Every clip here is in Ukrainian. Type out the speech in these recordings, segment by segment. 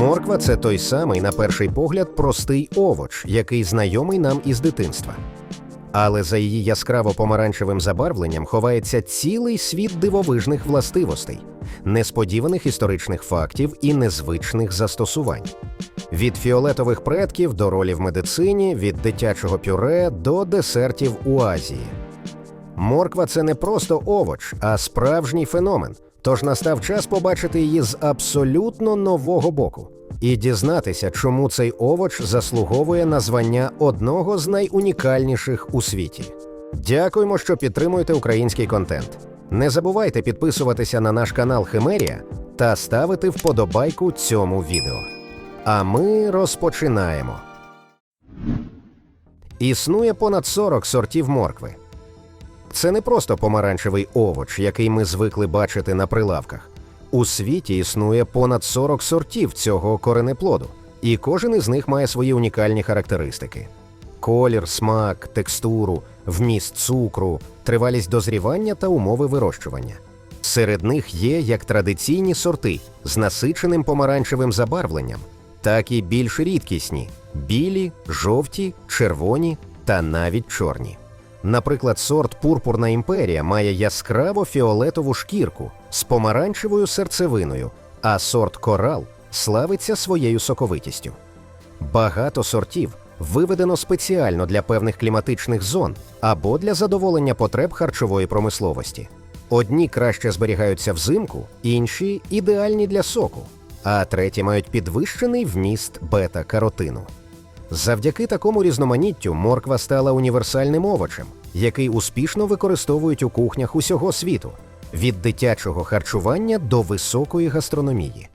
Морква це той самий, на перший погляд, простий овоч, який знайомий нам із дитинства. Але за її яскраво помаранчевим забарвленням ховається цілий світ дивовижних властивостей, несподіваних історичних фактів і незвичних застосувань. Від фіолетових предків до ролі в медицині, від дитячого пюре до десертів у Азії. Морква це не просто овоч, а справжній феномен. Тож настав час побачити її з абсолютно нового боку і дізнатися, чому цей овоч заслуговує на звання одного з найунікальніших у світі. Дякуємо, що підтримуєте український контент. Не забувайте підписуватися на наш канал Химерія та ставити вподобайку цьому відео. А ми розпочинаємо. Існує понад 40 сортів моркви. Це не просто помаранчевий овоч, який ми звикли бачити на прилавках. У світі існує понад 40 сортів цього коренеплоду, і кожен із них має свої унікальні характеристики: колір, смак, текстуру, вміст цукру, тривалість дозрівання та умови вирощування. Серед них є як традиційні сорти з насиченим помаранчевим забарвленням, так і більш рідкісні білі, жовті, червоні та навіть чорні. Наприклад, сорт Пурпурна імперія має яскраво фіолетову шкірку з помаранчевою серцевиною, а сорт Корал славиться своєю соковитістю. Багато сортів виведено спеціально для певних кліматичних зон або для задоволення потреб харчової промисловості. Одні краще зберігаються взимку, інші ідеальні для соку, а треті мають підвищений вміст бета-каротину. Завдяки такому різноманіттю морква стала універсальним овочем, який успішно використовують у кухнях усього світу від дитячого харчування до високої гастрономії.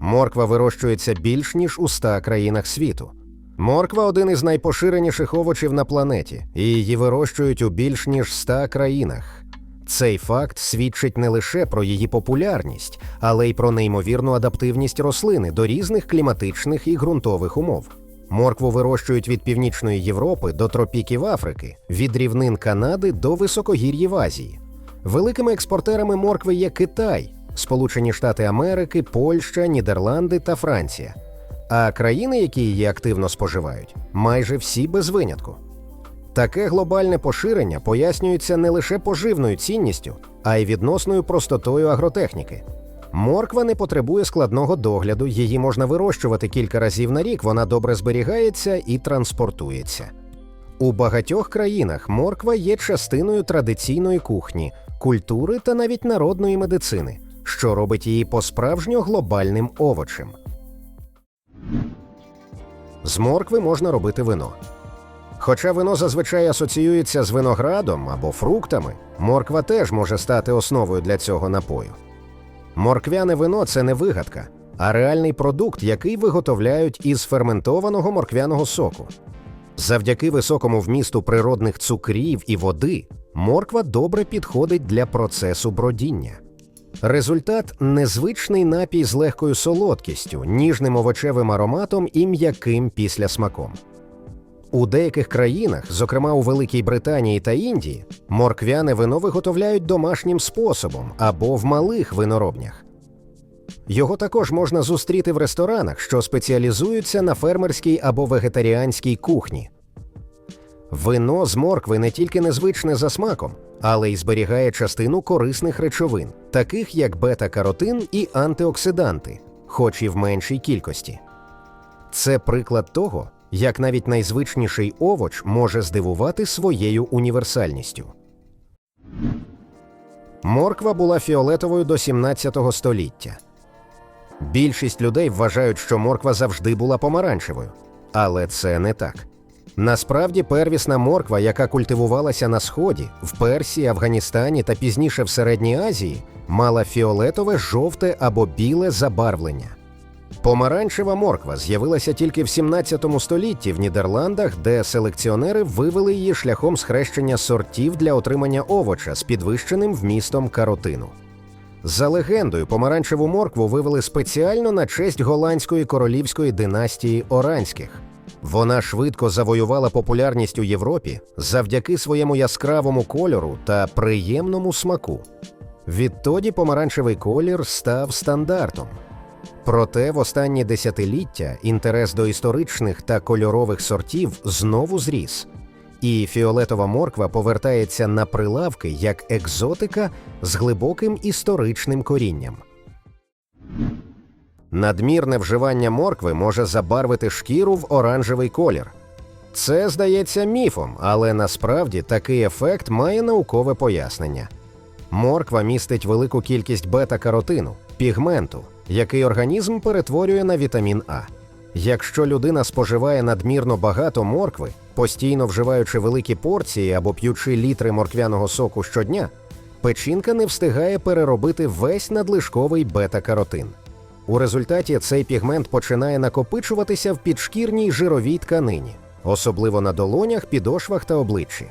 Морква вирощується більш ніж у 100 країнах світу. Морква один із найпоширеніших овочів на планеті, і її вирощують у більш ніж 100 країнах. Цей факт свідчить не лише про її популярність, але й про неймовірну адаптивність рослини до різних кліматичних і ґрунтових умов. Моркву вирощують від північної Європи до тропіків Африки, від рівнин Канади до високогір'їв Азії. Великими експортерами моркви є Китай, Сполучені Штати Америки, Польща, Нідерланди та Франція. А країни, які її активно споживають, майже всі без винятку. Таке глобальне поширення пояснюється не лише поживною цінністю, а й відносною простотою агротехніки. Морква не потребує складного догляду, її можна вирощувати кілька разів на рік, вона добре зберігається і транспортується. У багатьох країнах морква є частиною традиційної кухні, культури та навіть народної медицини, що робить її по-справжньо глобальним овочем. З моркви можна робити вино. Хоча вино зазвичай асоціюється з виноградом або фруктами, морква теж може стати основою для цього напою. Морквяне вино це не вигадка, а реальний продукт, який виготовляють із ферментованого морквяного соку. Завдяки високому вмісту природних цукрів і води морква добре підходить для процесу бродіння. Результат незвичний напій з легкою солодкістю, ніжним овочевим ароматом і м'яким післясмаком. У деяких країнах, зокрема у Великій Британії та Індії, морквяне вино виготовляють домашнім способом або в малих виноробнях. Його також можна зустріти в ресторанах, що спеціалізуються на фермерській або вегетаріанській кухні. Вино з моркви не тільки незвичне за смаком, але й зберігає частину корисних речовин, таких як бета-каротин і антиоксиданти, хоч і в меншій кількості. Це приклад того, як навіть найзвичніший овоч може здивувати своєю універсальністю. Морква була фіолетовою до 17 століття. Більшість людей вважають, що морква завжди була помаранчевою, але це не так. Насправді, первісна морква, яка культивувалася на сході, в Персії, Афганістані та пізніше в Середній Азії, мала фіолетове, жовте або біле забарвлення. Помаранчева морква з'явилася тільки в 17 столітті в Нідерландах, де селекціонери вивели її шляхом схрещення сортів для отримання овоча з підвищеним вмістом каротину. За легендою, помаранчеву моркву вивели спеціально на честь голландської королівської династії Оранських. Вона швидко завоювала популярність у Європі завдяки своєму яскравому кольору та приємному смаку. Відтоді помаранчевий колір став стандартом. Проте в останні десятиліття інтерес до історичних та кольорових сортів знову зріс, і фіолетова морква повертається на прилавки як екзотика з глибоким історичним корінням. Надмірне вживання моркви може забарвити шкіру в оранжевий колір. Це здається міфом, але насправді такий ефект має наукове пояснення. Морква містить велику кількість бета-каротину, пігменту, який організм перетворює на вітамін А. Якщо людина споживає надмірно багато моркви, постійно вживаючи великі порції або п'ючи літри морквяного соку щодня, печінка не встигає переробити весь надлишковий бета-каротин. У результаті цей пігмент починає накопичуватися в підшкірній жировій тканині, особливо на долонях, підошвах та обличчі.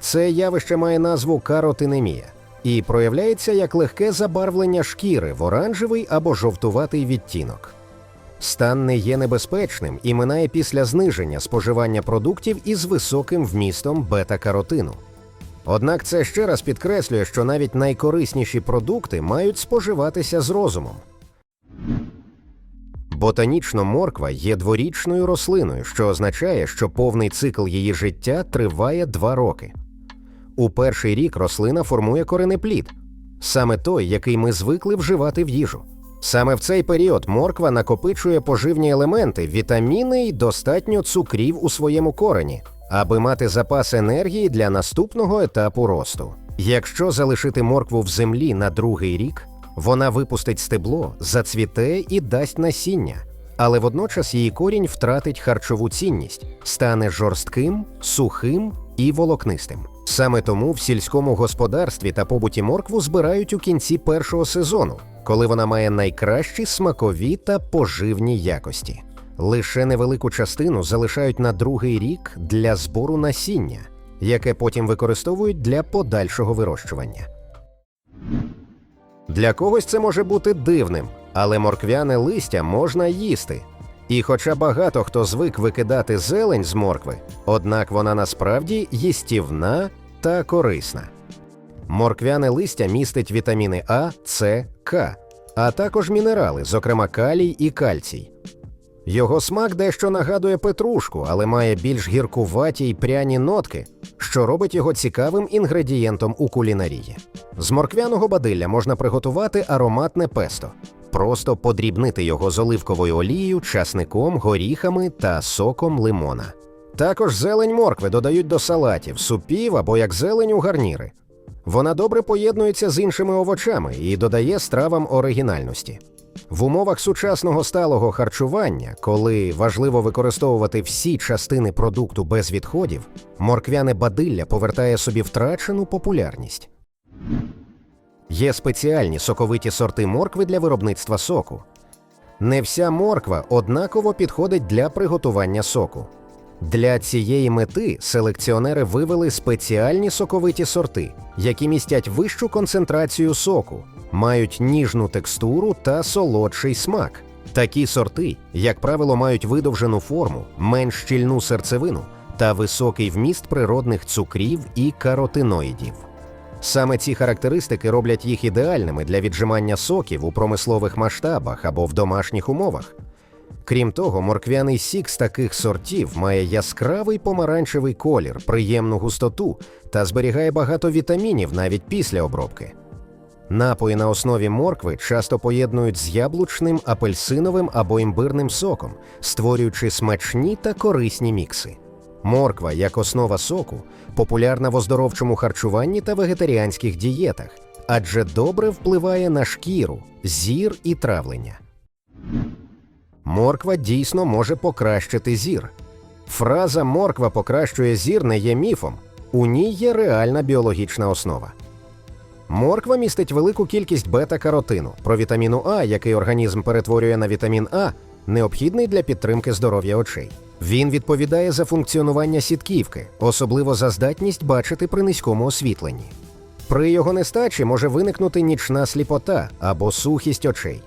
Це явище має назву каротинемія і проявляється як легке забарвлення шкіри в оранжевий або жовтуватий відтінок. Стан не є небезпечним і минає після зниження споживання продуктів із високим вмістом бета-каротину. Однак це ще раз підкреслює, що навіть найкорисніші продукти мають споживатися з розумом. Ботанічно морква є дворічною рослиною, що означає, що повний цикл її життя триває два роки. У перший рік рослина формує коренеплід, саме той, який ми звикли вживати в їжу. Саме в цей період морква накопичує поживні елементи, вітаміни й достатньо цукрів у своєму корені, аби мати запас енергії для наступного етапу росту. Якщо залишити моркву в землі на другий рік, вона випустить стебло, зацвіте і дасть насіння, але водночас її корінь втратить харчову цінність, стане жорстким, сухим і волокнистим. Саме тому в сільському господарстві та побуті моркву збирають у кінці першого сезону, коли вона має найкращі смакові та поживні якості. Лише невелику частину залишають на другий рік для збору насіння, яке потім використовують для подальшого вирощування. Для когось це може бути дивним, але морквяне листя можна їсти. І хоча багато хто звик викидати зелень з моркви, однак вона насправді їстівна та корисна. Морквяне листя містить вітаміни А, С, К, а також мінерали, зокрема калій і кальцій. Його смак дещо нагадує петрушку, але має більш гіркуваті й пряні нотки, що робить його цікавим інгредієнтом у кулінарії. З морквяного бадилля можна приготувати ароматне песто, просто подрібнити його з оливковою олією, часником, горіхами та соком лимона. Також зелень моркви додають до салатів, супів або як зелень у гарніри. Вона добре поєднується з іншими овочами і додає стравам оригінальності. В умовах сучасного сталого харчування, коли важливо використовувати всі частини продукту без відходів, морквяне бадилля повертає собі втрачену популярність. Є спеціальні соковиті сорти моркви для виробництва соку. Не вся морква однаково підходить для приготування соку. Для цієї мети селекціонери вивели спеціальні соковиті сорти, які містять вищу концентрацію соку, мають ніжну текстуру та солодший смак. Такі сорти, як правило, мають видовжену форму, менш щільну серцевину та високий вміст природних цукрів і каротиноїдів. Саме ці характеристики роблять їх ідеальними для віджимання соків у промислових масштабах або в домашніх умовах. Крім того, морквяний сік з таких сортів має яскравий помаранчевий колір, приємну густоту та зберігає багато вітамінів навіть після обробки. Напої на основі моркви часто поєднують з яблучним, апельсиновим або імбирним соком, створюючи смачні та корисні мікси. Морква як основа соку популярна в оздоровчому харчуванні та вегетаріанських дієтах, адже добре впливає на шкіру, зір і травлення. Морква дійсно може покращити зір. Фраза морква покращує зір не є міфом, у ній є реальна біологічна основа. Морква містить велику кількість бета-каротину, провітаміну А, який організм перетворює на вітамін А, необхідний для підтримки здоров'я очей. Він відповідає за функціонування сітківки, особливо за здатність бачити при низькому освітленні. При його нестачі може виникнути нічна сліпота або сухість очей.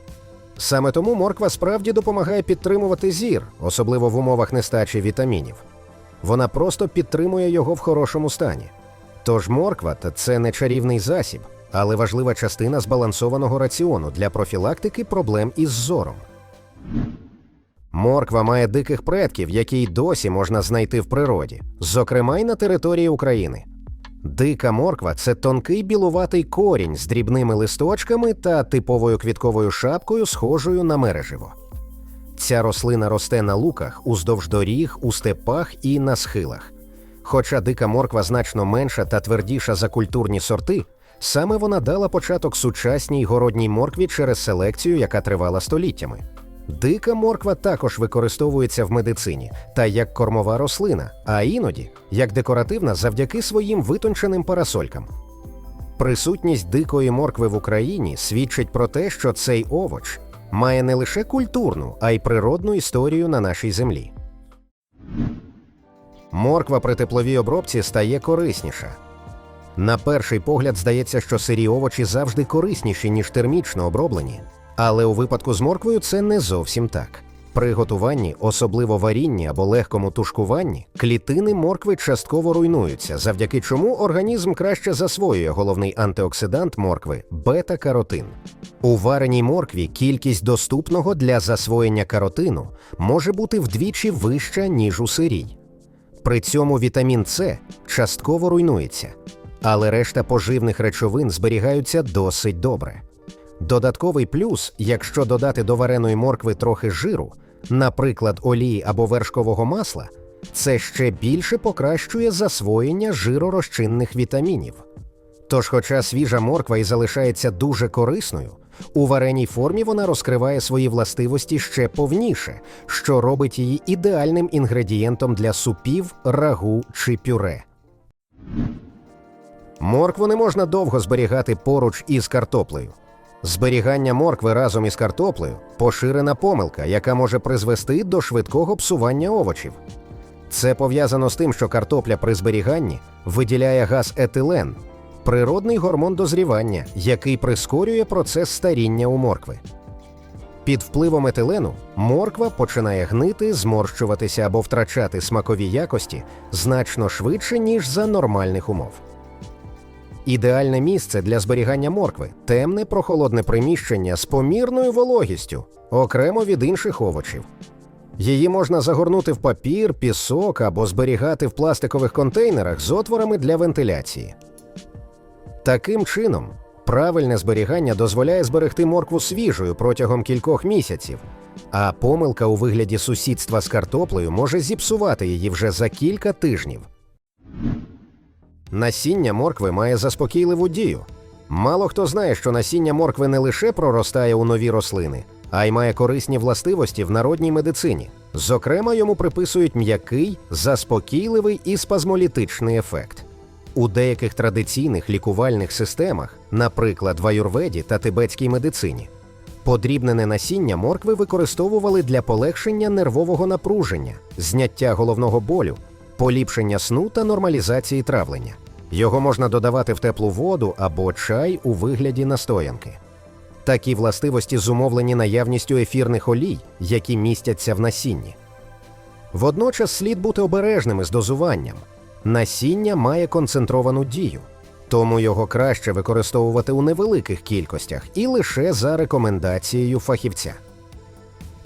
Саме тому морква справді допомагає підтримувати зір, особливо в умовах нестачі вітамінів. Вона просто підтримує його в хорошому стані. Тож морква та це не чарівний засіб, але важлива частина збалансованого раціону для профілактики проблем із зором. Морква має диких предків, які й досі можна знайти в природі, зокрема й на території України. Дика морква це тонкий білуватий корінь з дрібними листочками та типовою квітковою шапкою, схожою на мереживо. Ця рослина росте на луках, уздовж доріг, у степах і на схилах. Хоча дика морква значно менша та твердіша за культурні сорти, саме вона дала початок сучасній городній моркві через селекцію, яка тривала століттями. Дика морква також використовується в медицині та як кормова рослина, а іноді як декоративна завдяки своїм витонченим парасолькам. Присутність дикої моркви в Україні свідчить про те, що цей овоч має не лише культурну, а й природну історію на нашій землі. Морква при тепловій обробці стає корисніша. На перший погляд здається, що сирі овочі завжди корисніші, ніж термічно оброблені. Але у випадку з морквою це не зовсім так. При готуванні, особливо варінні або легкому тушкуванні, клітини моркви частково руйнуються, завдяки чому організм краще засвоює головний антиоксидант моркви бета-каротин. У вареній моркві кількість доступного для засвоєння каротину може бути вдвічі вища, ніж у сирій. При цьому вітамін С частково руйнується, але решта поживних речовин зберігаються досить добре. Додатковий плюс, якщо додати до вареної моркви трохи жиру, наприклад, олії або вершкового масла, це ще більше покращує засвоєння жиророзчинних вітамінів. Тож, хоча свіжа морква і залишається дуже корисною, у вареній формі вона розкриває свої властивості ще повніше, що робить її ідеальним інгредієнтом для супів, рагу чи пюре. Моркву не можна довго зберігати поруч із картоплею. Зберігання моркви разом із картоплею поширена помилка, яка може призвести до швидкого псування овочів. Це пов'язано з тим, що картопля при зберіганні виділяє газ етилен, природний гормон дозрівання, який прискорює процес старіння у моркви. Під впливом етилену морква починає гнити, зморщуватися або втрачати смакові якості значно швидше, ніж за нормальних умов. Ідеальне місце для зберігання моркви темне прохолодне приміщення з помірною вологістю, окремо від інших овочів. Її можна загорнути в папір, пісок або зберігати в пластикових контейнерах з отворами для вентиляції. Таким чином, правильне зберігання дозволяє зберегти моркву свіжою протягом кількох місяців, а помилка у вигляді сусідства з картоплею може зіпсувати її вже за кілька тижнів. Насіння моркви має заспокійливу дію. Мало хто знає, що насіння моркви не лише проростає у нові рослини, а й має корисні властивості в народній медицині. Зокрема, йому приписують м'який, заспокійливий і спазмолітичний ефект. У деяких традиційних лікувальних системах, наприклад, в аюрведі та тибетській медицині, подрібнене насіння моркви використовували для полегшення нервового напруження, зняття головного болю, поліпшення сну та нормалізації травлення. Його можна додавати в теплу воду або чай у вигляді настоянки. Такі властивості зумовлені наявністю ефірних олій, які містяться в насінні. Водночас слід бути обережними з дозуванням. Насіння має концентровану дію, тому його краще використовувати у невеликих кількостях і лише за рекомендацією фахівця.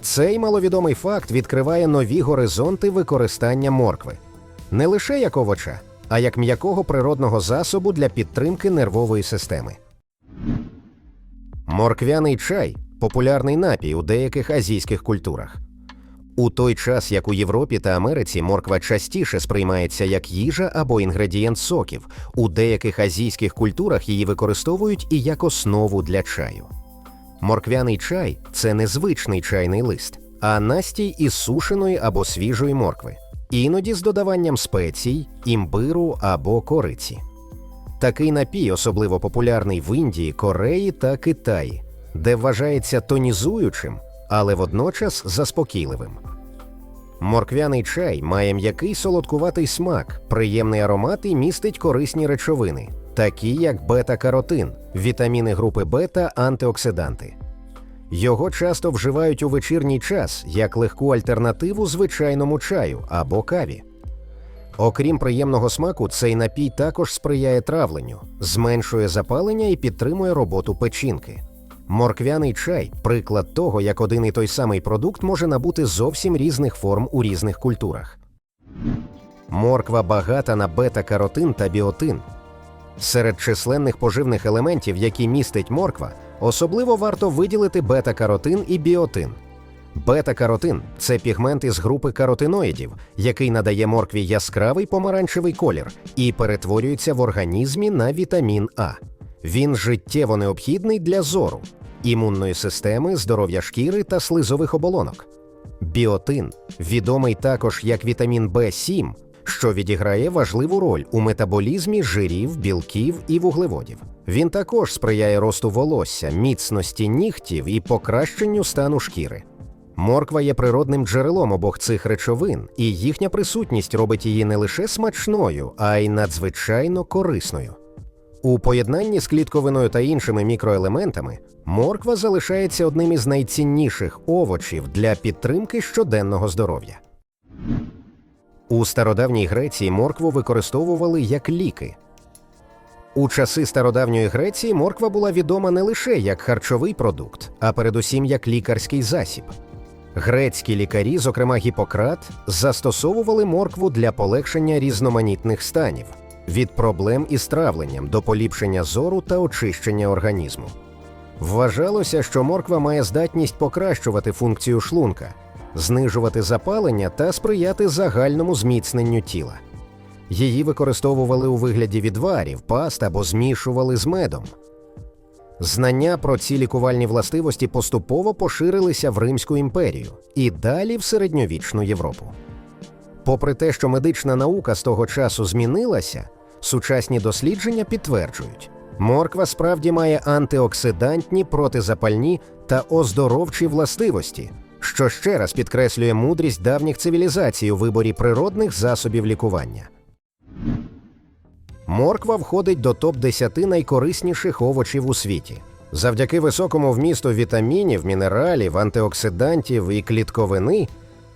Цей маловідомий факт відкриває нові горизонти використання моркви не лише як овоча, а як м'якого природного засобу для підтримки нервової системи. Морквяний чай популярний напій у деяких азійських культурах. У той час, як у Європі та Америці морква частіше сприймається як їжа або інгредієнт соків, у деяких азійських культурах її використовують і як основу для чаю. Морквяний чай це незвичний чайний лист, а настій із сушеної або свіжої моркви, іноді з додаванням спецій, імбиру або кориці. Такий напій особливо популярний в Індії, Кореї та Китаї, де вважається тонізуючим, але водночас заспокійливим. Морквяний чай має м'який солодкуватий смак, приємний аромат і містить корисні речовини, такі як бета-каротин, вітаміни групи бета, антиоксиданти. Його часто вживають у вечірній час як легку альтернативу звичайному чаю або каві. Окрім приємного смаку, цей напій також сприяє травленню, зменшує запалення і підтримує роботу печінки. Морквяний чай приклад того, як один і той самий продукт може набути зовсім різних форм у різних культурах. Морква багата на бета-каротин та біотин. Серед численних поживних елементів, які містить морква, особливо варто виділити бета-каротин і біотин. Бета-каротин це пігмент із групи каротиноїдів, який надає моркві яскравий помаранчевий колір і перетворюється в організмі на вітамін А. Він життєво необхідний для зору, імунної системи, здоров'я шкіри та слизових оболонок. Біотин відомий також як вітамін В7, що відіграє важливу роль у метаболізмі жирів, білків і вуглеводів. Він також сприяє росту волосся, міцності нігтів і покращенню стану шкіри. Морква є природним джерелом обох цих речовин, і їхня присутність робить її не лише смачною, а й надзвичайно корисною. У поєднанні з клітковиною та іншими мікроелементами морква залишається одним із найцінніших овочів для підтримки щоденного здоров'я. У стародавній Греції моркву використовували як ліки. У часи стародавньої Греції морква була відома не лише як харчовий продукт, а передусім як лікарський засіб. Грецькі лікарі, зокрема Гіппократ, застосовували моркву для полегшення різноманітних станів від проблем із травленням до поліпшення зору та очищення організму. Вважалося, що морква має здатність покращувати функцію шлунка, знижувати запалення та сприяти загальному зміцненню тіла. Її використовували у вигляді відварів, паст або змішували з медом. Знання про ці лікувальні властивості поступово поширилися в Римську імперію і далі в середньовічну Європу. Попри те, що медична наука з того часу змінилася, сучасні дослідження підтверджують, морква справді має антиоксидантні, протизапальні та оздоровчі властивості, що ще раз підкреслює мудрість давніх цивілізацій у виборі природних засобів лікування. Морква входить до топ-10 найкорисніших овочів у світі. Завдяки високому вмісту вітамінів, мінералів, антиоксидантів і клітковини,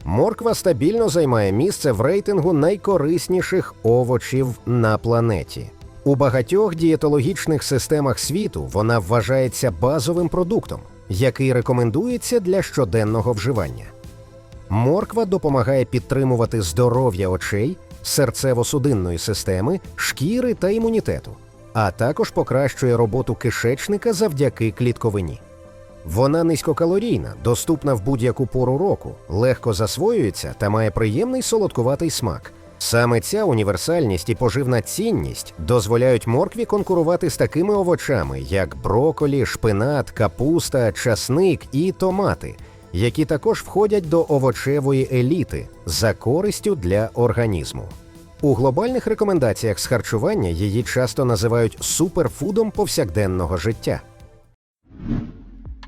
морква стабільно займає місце в рейтингу найкорисніших овочів на планеті. У багатьох дієтологічних системах світу вона вважається базовим продуктом, який рекомендується для щоденного вживання. Морква допомагає підтримувати здоров'я очей, серцево-судинної системи, шкіри та імунітету, а також покращує роботу кишечника завдяки клітковині. Вона низькокалорійна, доступна в будь-яку пору року, легко засвоюється та має приємний солодкуватий смак. Саме ця універсальність і поживна цінність дозволяють моркві конкурувати з такими овочами, як броколі, шпинат, капуста, часник і томати, які також входять до овочевої еліти за користю для організму. У глобальних рекомендаціях з харчування її часто називають суперфудом повсякденного життя.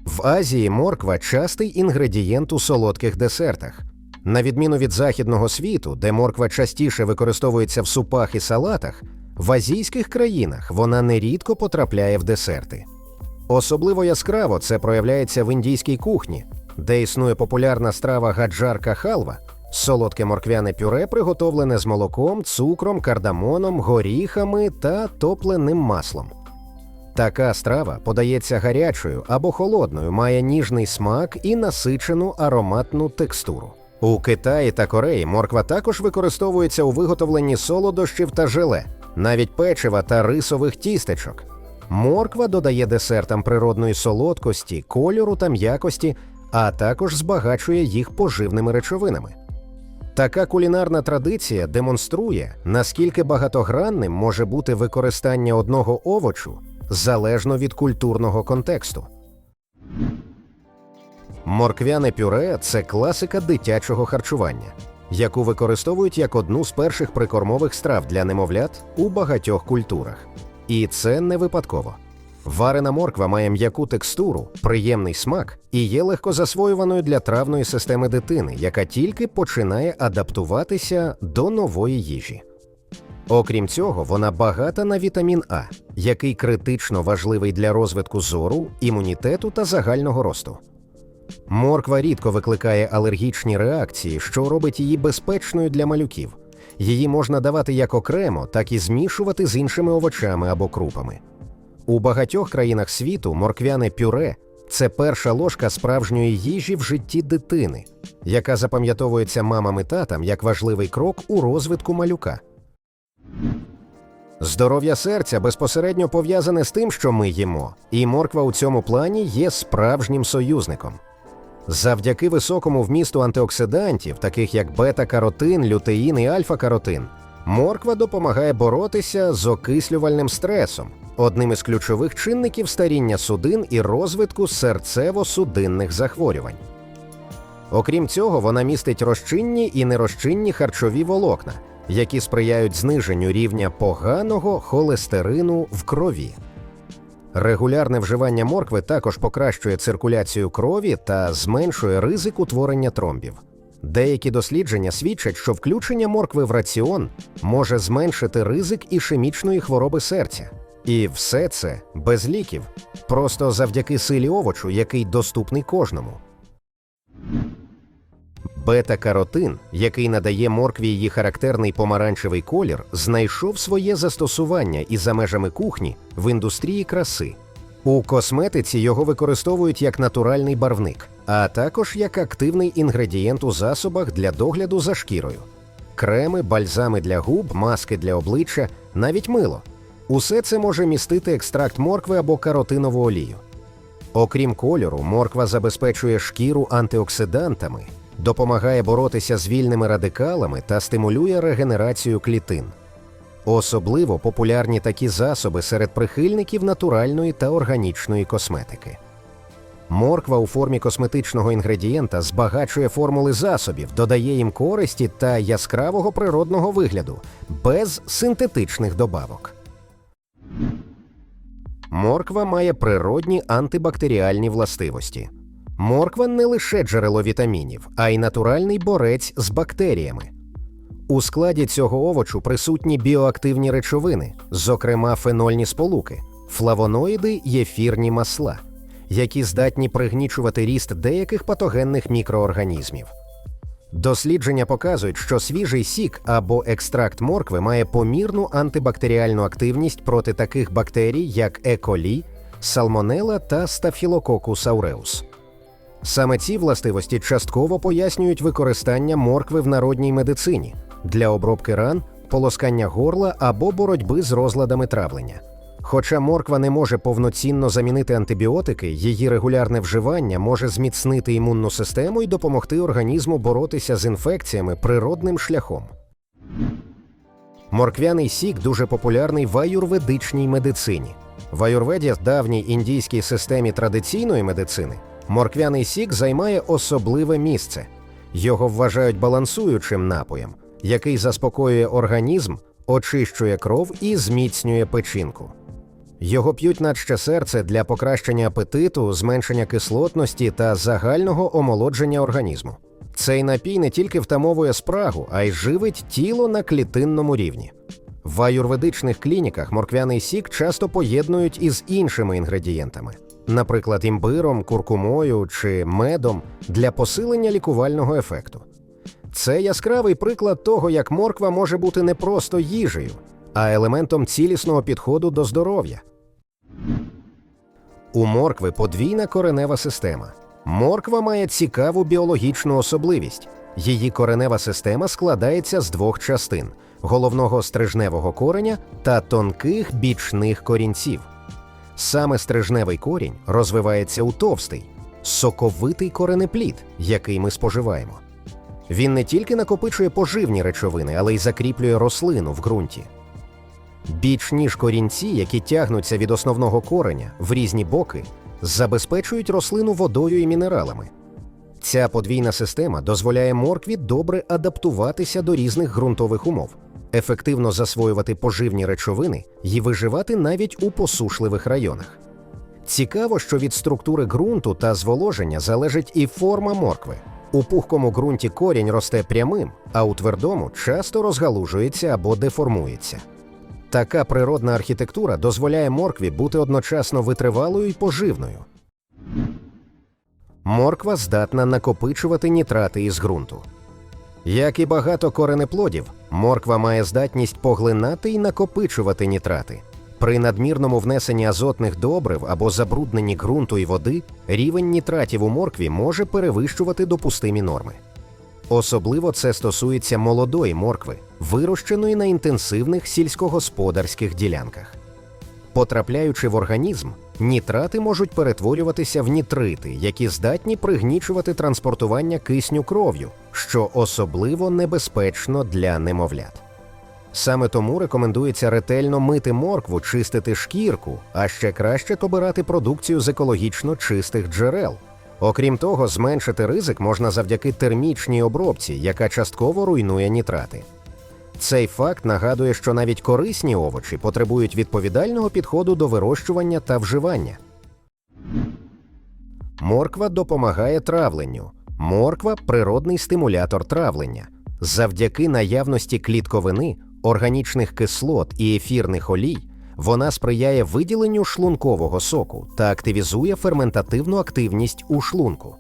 В Азії морква частий інгредієнт у солодких десертах. На відміну від західного світу, де морква частіше використовується в супах і салатах, в азійських країнах вона нерідко потрапляє в десерти. Особливо яскраво це проявляється в індійській кухні, де існує популярна страва гаджарка халва солодке морквяне пюре, приготовлене з молоком, цукром, кардамоном, горіхами та топленим маслом. Така страва подається гарячою або холодною, має ніжний смак і насичену ароматну текстуру. У Китаї та Кореї морква також використовується у виготовленні солодощів та желе, навіть печива та рисових тістечок. Морква додає десертам природної солодкості, кольору та м'якості, а також збагачує їх поживними речовинами. Така кулінарна традиція демонструє, наскільки багатогранним може бути використання одного овочу залежно від культурного контексту. Морквяне пюре це класика дитячого харчування, яку використовують як одну з перших прикормових страв для немовлят у багатьох культурах. І це не випадково. Варена морква має м'яку текстуру, приємний смак і є легко засвоюваною для травної системи дитини, яка тільки починає адаптуватися до нової їжі. Окрім цього, вона багата на вітамін А, який критично важливий для розвитку зору, імунітету та загального росту. Морква рідко викликає алергічні реакції, що робить її безпечною для малюків. Її можна давати як окремо, так і змішувати з іншими овочами або крупами. У багатьох країнах світу морквяне пюре це перша ложка справжньої їжі в житті дитини, яка запам'ятовується мамам і татам як важливий крок у розвитку малюка. Здоров'я серця безпосередньо пов'язане з тим, що ми їмо, і морква у цьому плані є справжнім союзником. Завдяки високому вмісту антиоксидантів, таких як бета-каротин, лютеїн і альфа-каротин, морква допомагає боротися з окислювальним стресом, одним із ключових чинників старіння судин і розвитку серцево-судинних захворювань. Окрім цього, вона містить розчинні і нерозчинні харчові волокна, які сприяють зниженню рівня поганого холестерину в крові. Регулярне вживання моркви також покращує циркуляцію крові та зменшує ризик утворення тромбів. Деякі дослідження свідчать, що включення моркви в раціон може зменшити ризик ішемічної хвороби серця. І все це без ліків, просто завдяки силі овочу, який доступний кожному. Бета-каротин, який надає моркві її характерний помаранчевий колір, знайшов своє застосування і за межами кухні в індустрії краси. У косметиці його використовують як натуральний барвник, а також як активний інгредієнт у засобах для догляду за шкірою. Креми, бальзами для губ, маски для обличчя, навіть мило. Усе це може містити екстракт моркви або каротинову олію. Окрім кольору, морква забезпечує шкіру антиоксидантами, допомагає боротися з вільними радикалами та стимулює регенерацію клітин. Особливо популярні такі засоби серед прихильників натуральної та органічної косметики. Морква у формі косметичного інгредієнта збагачує формули засобів, додає їм користі та яскравого природного вигляду без синтетичних добавок. Морква має природні антибактеріальні властивості. Морква не лише джерело вітамінів, а й натуральний борець з бактеріями. У складі цього овочу присутні біоактивні речовини, зокрема фенольні сполуки, флавоноїди й ефірні масла, які здатні пригнічувати ріст деяких патогенних мікроорганізмів. Дослідження показують, що свіжий сік або екстракт моркви має помірну антибактеріальну активність проти таких бактерій, як Е. колі, сальмонела та стафілококус ауреус. Саме ці властивості частково пояснюють використання моркви в народній медицині для обробки ран, полоскання горла або боротьби з розладами травлення. Хоча морква не може повноцінно замінити антибіотики, її регулярне вживання може зміцнити імунну систему і допомогти організму боротися з інфекціями природним шляхом. Морквяний сік дуже популярний в аюрведичній медицині. В аюрведі, давній індійській системі традиційної медицини, морквяний сік займає особливе місце. Його вважають балансуючим напоєм, який заспокоює організм, очищує кров і зміцнює печінку. Його п'ють наче серце для покращення апетиту, зменшення кислотності та загального омолодження організму. Цей напій не тільки втамовує спрагу, а й живить тіло на клітинному рівні. В аюрведичних клініках морквяний сік часто поєднують із іншими інгредієнтами, наприклад, імбиром, куркумою чи медом для посилення лікувального ефекту. Це яскравий приклад того, як морква може бути не просто їжею, а елементом цілісного підходу до здоров'я. У моркви подвійна коренева система. Морква має цікаву біологічну особливість. Її коренева система складається з двох частин: головного стрижневого кореня та тонких бічних корінців. Саме стрижневий корінь розвивається у товстий, соковитий коренеплід, який ми споживаємо. Він не тільки накопичує поживні речовини, але й закріплює рослину в ґрунті. Бічні ж корінці, які тягнуться від основного кореня в різні боки, забезпечують рослину водою і мінералами. Ця подвійна система дозволяє моркві добре адаптуватися до різних ґрунтових умов, ефективно засвоювати поживні речовини і виживати навіть у посушливих районах. Цікаво, що від структури ґрунту та зволоження залежить і форма моркви. У пухкому ґрунті корінь росте прямим, а у твердому часто розгалужується або деформується. Така природна архітектура дозволяє моркві бути одночасно витривалою і поживною. Морква здатна накопичувати нітрати із ґрунту. Як і багато коренеплодів, морква має здатність поглинати і накопичувати нітрати. При надмірному внесенні азотних добрив або забрудненні ґрунту і води рівень нітратів у моркві може перевищувати допустимі норми. Особливо це стосується молодої моркви, вирощеної на інтенсивних сільськогосподарських ділянках. Потрапляючи в організм, нітрати можуть перетворюватися в нітрити, які здатні пригнічувати транспортування кисню кров'ю, що особливо небезпечно для немовлят. Саме тому рекомендується ретельно мити моркву, чистити шкірку, а ще краще побирати продукцію з екологічно чистих джерел. Окрім того, зменшити ризик можна завдяки термічній обробці, яка частково руйнує нітрати. Цей факт нагадує, що навіть корисні овочі потребують відповідального підходу до вирощування та вживання. Морква допомагає травленню. Морква природний стимулятор травлення. Завдяки наявності клітковини, органічних кислот і ефірних олій вона сприяє виділенню шлункового соку та активізує ферментативну активність у шлунку.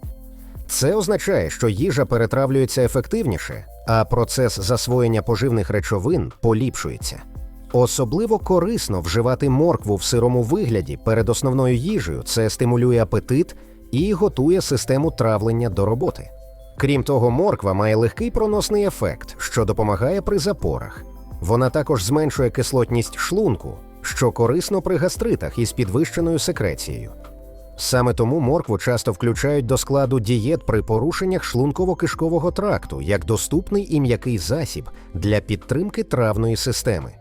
Це означає, що їжа перетравлюється ефективніше, а процес засвоєння поживних речовин поліпшується. Особливо корисно вживати моркву в сирому вигляді перед основною їжею. Це стимулює апетит і готує систему травлення до роботи. Крім того, морква має легкий проносний ефект, що допомагає при запорах. Вона також зменшує кислотність шлунку, що корисно при гастритах із підвищеною секрецією. Саме тому моркву часто включають до складу дієт при порушеннях шлунково-кишкового тракту як доступний і м'який засіб для підтримки травної системи.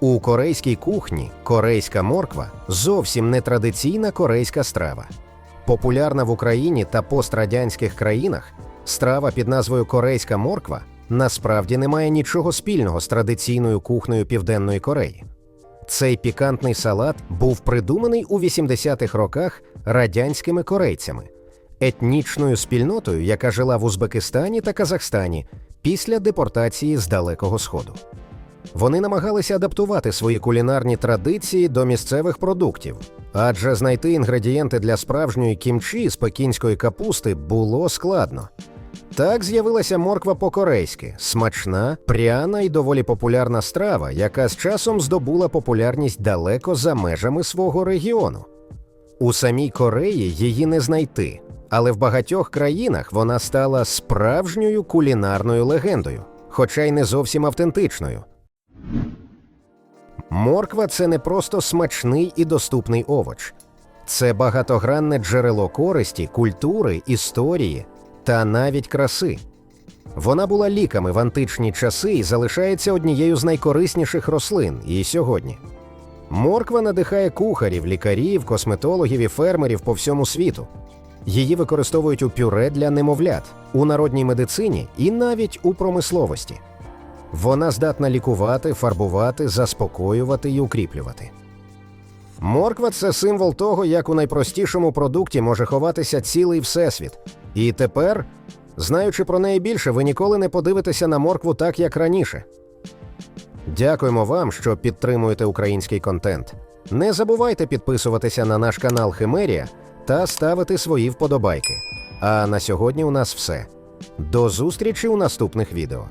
У корейській кухні корейська морква зовсім не традиційна корейська страва. Популярна в Україні та пострадянських країнах страва під назвою Корейська морква насправді не має нічого спільного з традиційною кухнею Південної Кореї. Цей пікантний салат був придуманий у 80-х роках радянськими корейцями, етнічною спільнотою, яка жила в Узбекистані та Казахстані після депортації з Далекого Сходу. Вони намагалися адаптувати свої кулінарні традиції до місцевих продуктів, адже знайти інгредієнти для справжньої кімчі з пекінської капусти було складно. Так з'явилася морква по-корейськи, смачна, пряна і доволі популярна страва, яка з часом здобула популярність далеко за межами свого регіону. У самій Кореї її не знайти, але в багатьох країнах вона стала справжньою кулінарною легендою, хоча й не зовсім автентичною. Морква це не просто смачний і доступний овоч, це багатогранне джерело користі, культури, історії та навіть краси. Вона була ліками в античні часи і залишається однією з найкорисніших рослин і сьогодні. Морква надихає кухарів, лікарів, косметологів і фермерів по всьому світу. Її використовують у пюре для немовлят, у народній медицині і навіть у промисловості. Вона здатна лікувати, фарбувати, заспокоювати і укріплювати. Морква це символ того, як у найпростішому продукті може ховатися цілий всесвіт. І тепер, знаючи про неї більше, ви ніколи не подивитеся на моркву так, як раніше. Дякуємо вам, що підтримуєте український контент. Не забувайте підписуватися на наш канал Химерія та ставити свої вподобайки. А на сьогодні у нас все. До зустрічі у наступних відео.